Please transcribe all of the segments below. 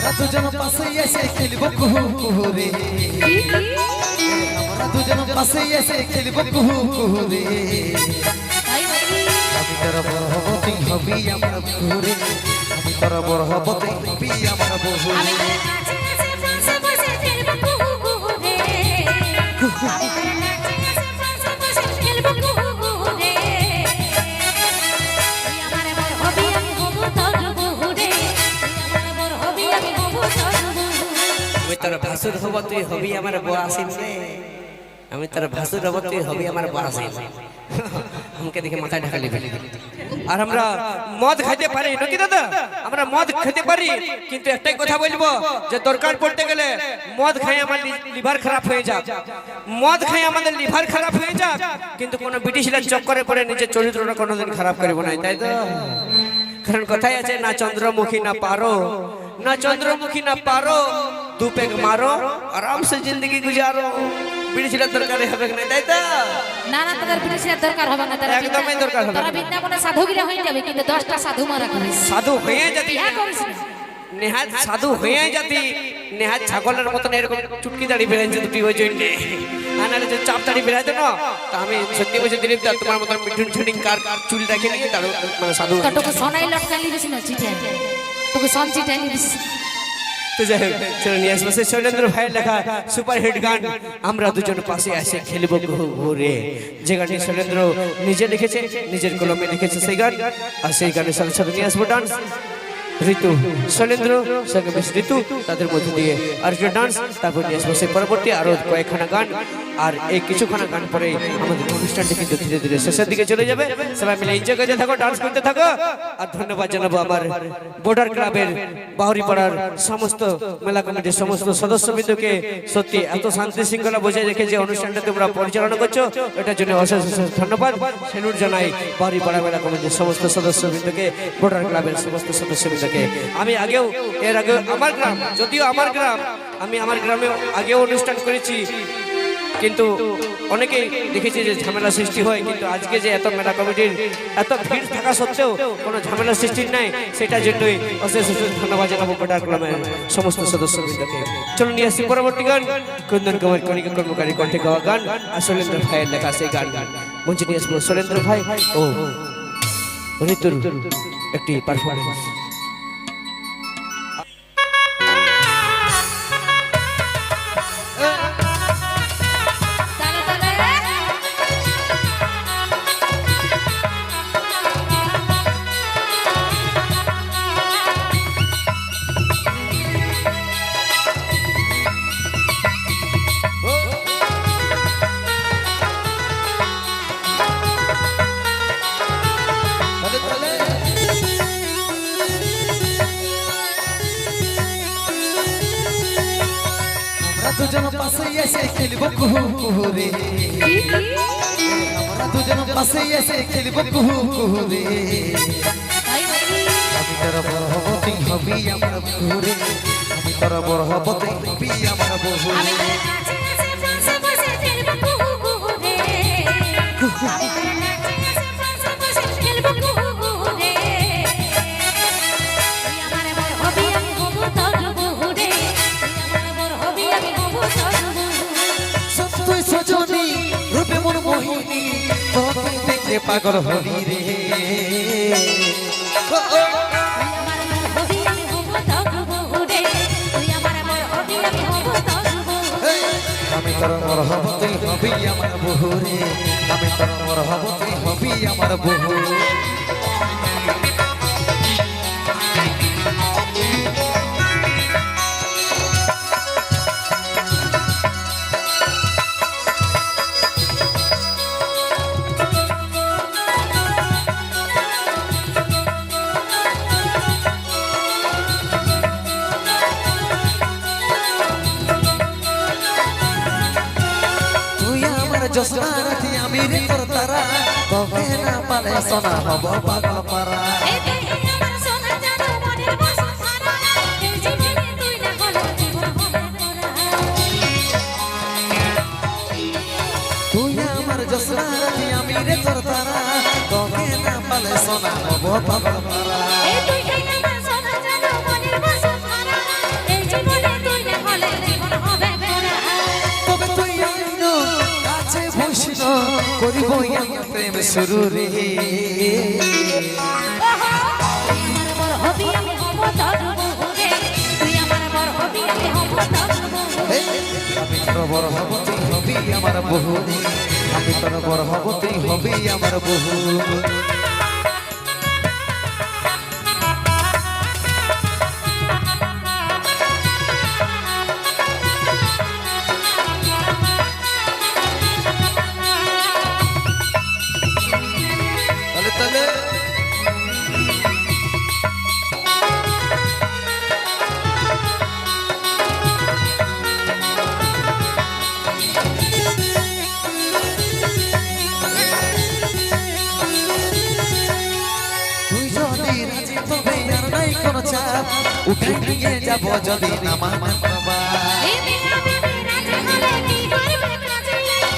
আমরা দুজন পাশে এসে খেলব কুহু কুহু রে আমরা দুজন পাশে এসে খেলব কুহু কুহু রে আমি তোর বড় হব তুই হবি আমার বহু রে আমি তোর বড় হব তুই হবি আমার বহু ভাসুর হব তুই হবি আমার বয়াসিন রে আমি তোর ভাসুর হব তুই হবি আমার বয়াসিন আমাকে দেখে মাথায় ঢাকা লিখে আর আমরা মদ খাইতে পারি, নাকি দাদা? আমরা মদ খেতে পারি, কিন্তু একটাই কথা বলব, যে দরকার পড়তে গেলে মদ খাই আমার লিভার খারাপ হয়ে যাক। মদ খাই আমাদের লিভার খারাপ হয়ে যাক, কিন্তু কোনো ব্রিটিশরা চক্করে পড়ে নিজের চরিত্রটা কোনোদিন খারাপ করব না, তাই তো? কারণ কথাই আছে, না চন্দ্রমুখী, না পারো। না চন্দ্রমুখী, না পারো। দু পেগ মারো আরাম সে জিন্দগি গুজারো। ব্রিটিশরা দরকার হবে না তাই তো? না না তাদের বিদেশের দরকার হবে না তারা একদমই দরকার হবে। তারা বৃন্দাবনে সাধুগিরা হয়ে যাবে কিন্তু দশটা সাধু মারা করিস সাধু হয়ে যদি বিয়া করিস নেহাত সাধু হয়ে যদি নেহাত ছাগলের মতন এরকম চুটকি দাড়ি বেড়েছে দুটি ওই জন্য। আনালে যে চাপ দাড়ি বেড়াইতো না তা আমি সত্যি বলছি দিলীপ দা তোমার মতন মিঠুন ছুটিং কার চুল রেখে নিয়ে তার মানে সাধু তোকে সোনাই লটকালি বেশি না চিটাই তোকে সন চিটাই বেশি তো যাই হোক নিয়ে আসব সেই শৈলেন্দ্র ভাইয়ের লেখা সুপার হিট গান। আমরা দুজন পাশে আসে খেলব ঘুরে। যে গানটি শৈলেন্দ্র নিজে লিখেছে, নিজের কলমে লিখেছে সেই গান। আর সেই গানের সাথে সাথে নিয়ে আসব ডান্স ঋতু। শৈলেন্দ্র ঋতু, তাদের মধ্যে দিয়ে আর একটা ডান্স, তারপর নিয়ে পরবর্তী আরও কয়েকখানা গান। আর এই কিছুখানা গান পরে আমাদের অনুষ্ঠানটি কিন্তু ধীরে ধীরে শেষের দিকে চলে যাবে। সবাই মিলে এনজয় করতে থাকো ডান্স করতে থাকো। আর ধন্যবাদ জানাব আমার বর্ডার ক্লাবের বাহুরি পাড়ার সমস্ত মেলা কমিটির সমস্ত সদস্যবৃন্দকে। সত্যি এত শান্তি শৃঙ্খলা বজায় রেখে যে অনুষ্ঠানটা তোমরা পরিচালনা করছ, এটার জন্য অশেষ অশেষ ধন্যবাদ। সেলুট জানাই বাহুরি পাড়া মেলা কমিটির সমস্ত সদস্যবৃন্দকে বর্ডার ক্লাবের সমস্ত সদস্যবৃন্দকে। আমি আগেও এর আগে আমার গ্রাম, যদিও আমার গ্রাম, আমি আমার গ্রামে আগেও অনুষ্ঠান করেছি। কিন্তু অনেকেই দেখেছি যে ঝামেলা সৃষ্টি হয়, কিন্তু আজকে যে এত মেলা কমিটির এত ভিড় থাকা সত্ত্বেও কোনো ঝামেলা সৃষ্টি নাই, সেটার জন্যই অশেষ অশেষ ধন্যবাদ জানাব কোটার ক্লাবের সমস্ত সদস্যবৃন্দকে। চলুন নিয়ে আসি পরবর্তী গান। কুন্দন কুমার কণিকা কর্মকারী কণ্ঠে গাওয়া গান আর শৈলেন্দ্র ভাইয়ের লেখা সেই গান। গান মঞ্চে নিয়ে আসব শৈলেন্দ্র ভাই ও ঋতুর একটি পারফরমেন্স দুজন পাশে এসে খেলব কুহু কুহু রে। আমরা দুজন পাশে এসে খেলব কুহু কুহু রে। আমি তোর বড় হব আমার বহু আমি তোর বড় হব আমার বহু আমি তোর কাছে এসে বসে বসে খেলব কুহু। পাগল হবি রে। আমি তোর বড় হব তুই হবি আমার বহু রে। আমি তোর মর হব তুই হবি আমার বহু জোসনা রাখি আমি রে তোর তারা তবে না পালে সোনা হব পাগল পারা তুই আমার জোসনা রাখি আমি রে তোর তারা তবে না পালে সোনা হব পাগল পারা শুরু রে। আমি তোর বড় হব তুই হবি আমার বহু আমি তোর বড় হবি, আমার বহু উঠে নিয়ে যাব যদি মানে বাবা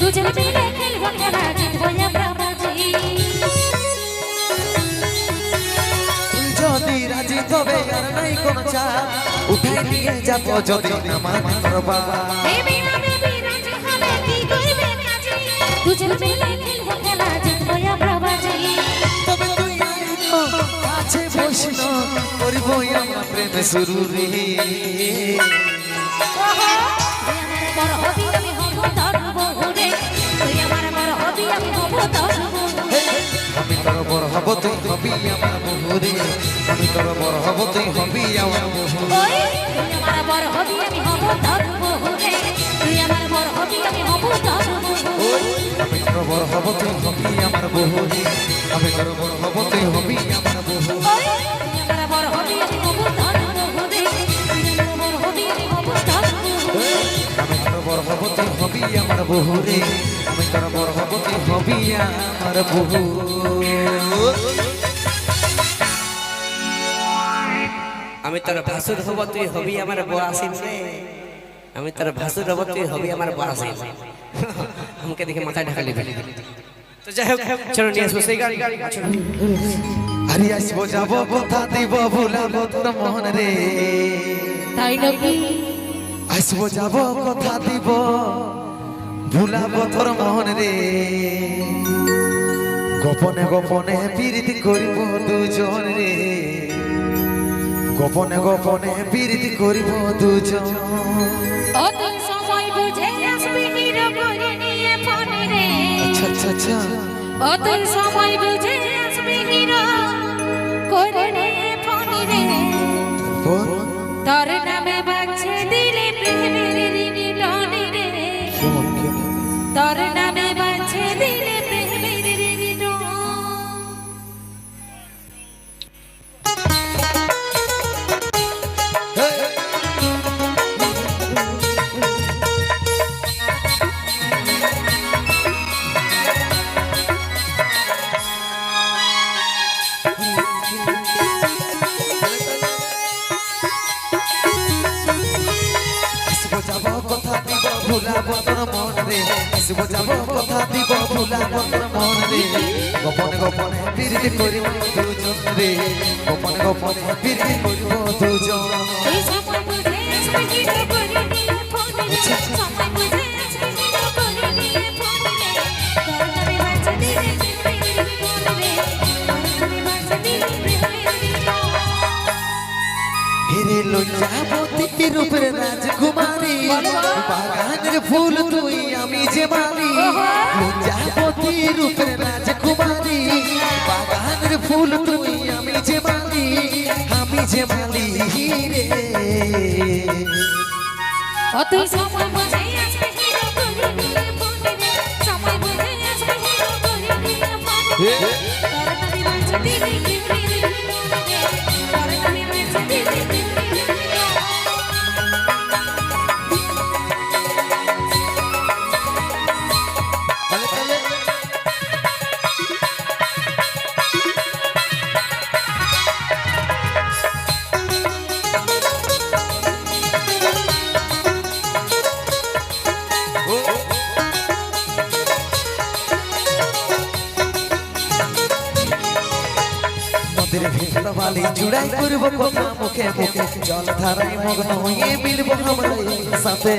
দুজন মিলে খেলব খেলা জিতবো আমরা বাজি যদি রাজি তবে আর নাই কোনো চাপ, উঠে নিয়ে যাব যদি মানে বাবা বসিন করিব আমরা প্রেমে শুরু রে আমি তোর বড় হবি তুই হবি আমার বহু আমি তোর বড় হব তুই হবি আমার বহু আমার বড় হবি আমি হব তোর বউ তুই আমার বড় হবি আমি হব তোর আমি তোর বড় হব তুই হবি আমার বহু আমি তোর বড় হব তুই হবি বহু রে আমি তোর বড় হব আমার বহু। আমি তোর ভাসুর হব তুই হবি আমার রে আমি তোর ভাসুর হব তুই হবি আমার বড়াসিন আমাকে দেখে মাথায় ঢাকা লেবে তো যাই হোক চলো নিয়ে আসব সেই গাড়ি। গাড়ি আরে আসব যাব কথা দিব ভুলাবো তোর রে। তাই নাকি? আসব যাব কথা দিব। ভুলাবো তোর মন রে। গোপনে গোপনে প্রীতি করিব দুজন রে। গোপনে গোপনে প্রীতি করিব দুজন। সময় বুঝে আসবি হিরো করে নিয়ে ফোনে রে। আচ্ছা আচ্ছা আচ্ছা। ও সময় বুঝে আসবি হিরো করে নিয়ে ফোনে রে। তোর নামে আসব যাব কথা দিব ভুলাবো তোর রে গোপনে গোপনে প্রীতি করিব দুজন রে গোপনে গোপনে প্রীতি করিব দুজন তুই সময় বুঝে রূপের রাজকুমারী বাগানের ফুল তুই আমি যে মানি প্রজাপতি রূপের রাজকুমারী বাগানের ফুল তুই আমি যে মানি আমি যে মানি রে। অত সময় বুঝে আসবি নদীর ভিন্ন বালি জুড়াই করব কথা মুখে মুখে। জল ধারায় মগ্ন হয়ে মিলব আমার সাথে।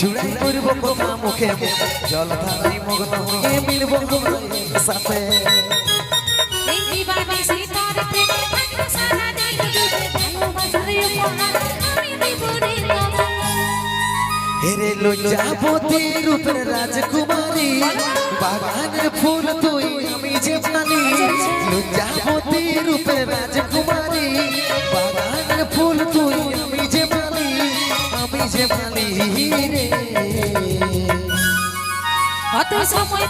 জুড়াই করব কথা মুখে মুখে। জল ধারায় মগ্ন হয়ে মিলব আমার সাথে। হেরে লজ্জাপতি রূপের রাজকুমারী। বাগানের ফুল তুই, আমি যে মানি লজ্জাপতি রূপের রাজকুমারী। বাগানের ফুল তুই, আমি যে মানি আমি যে মানি রে। সময়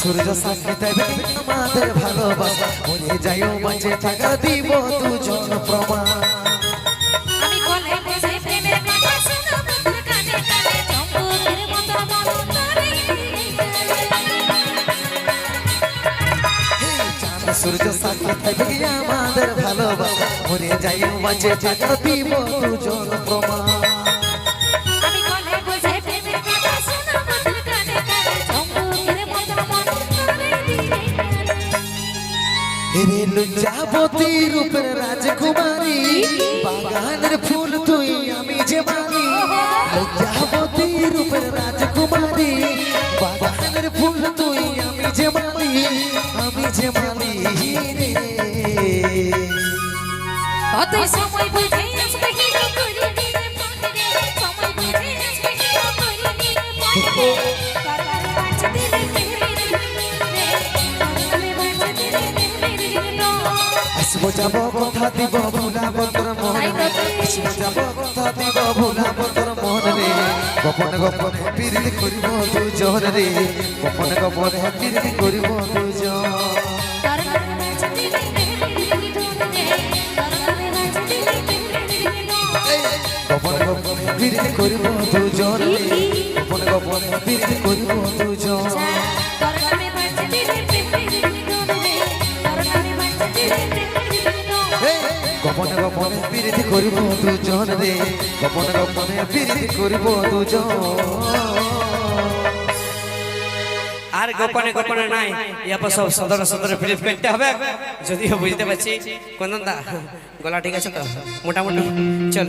সূর্য সাক্ষী দেবে আমাদের ভালোবাসা। মরে যাইও বাঁচে থাকা দিব দুজন প্রমাণ। মন সূর্য সাক্ষী থাকবে আমাদের ভালোবাসা। মরে যাইও বাঁচে থাকা দিব দুজন প্রমাণ। লজ্জাবতী রূপের রাজকুমারী, বাগানের ফুল তুই আমি যে মানি। যাবতী রূপের রাজকুমারী, বাগানের ফুল তুই আমি যে মানি, আমি যে মানি। রে অতই সময় বুঝে আসব যাব কথা দিব ভুলাব তোর মন। আসব যাব কথা দিব ভুলাব তোর মন রে। গোপন গোপন পিরিত করিব দুজন রে। গোপন গোপন পিরিত করিব দুজন। গোপন গোপন পিরিত করিব দুজন রে। গোপন গোপন পিরিত করিব দুজন। করিব দুজন রে গোপন গোপন প্রীতি করিব দুজন। আর গোপনে গোপনে নাই ইয়ার পর সব সদর সদর ফিলিপ করতে হবে। যদিও বুঝতে পারছি। কোন গলা ঠিক আছে তো? মোটামুটি। চল।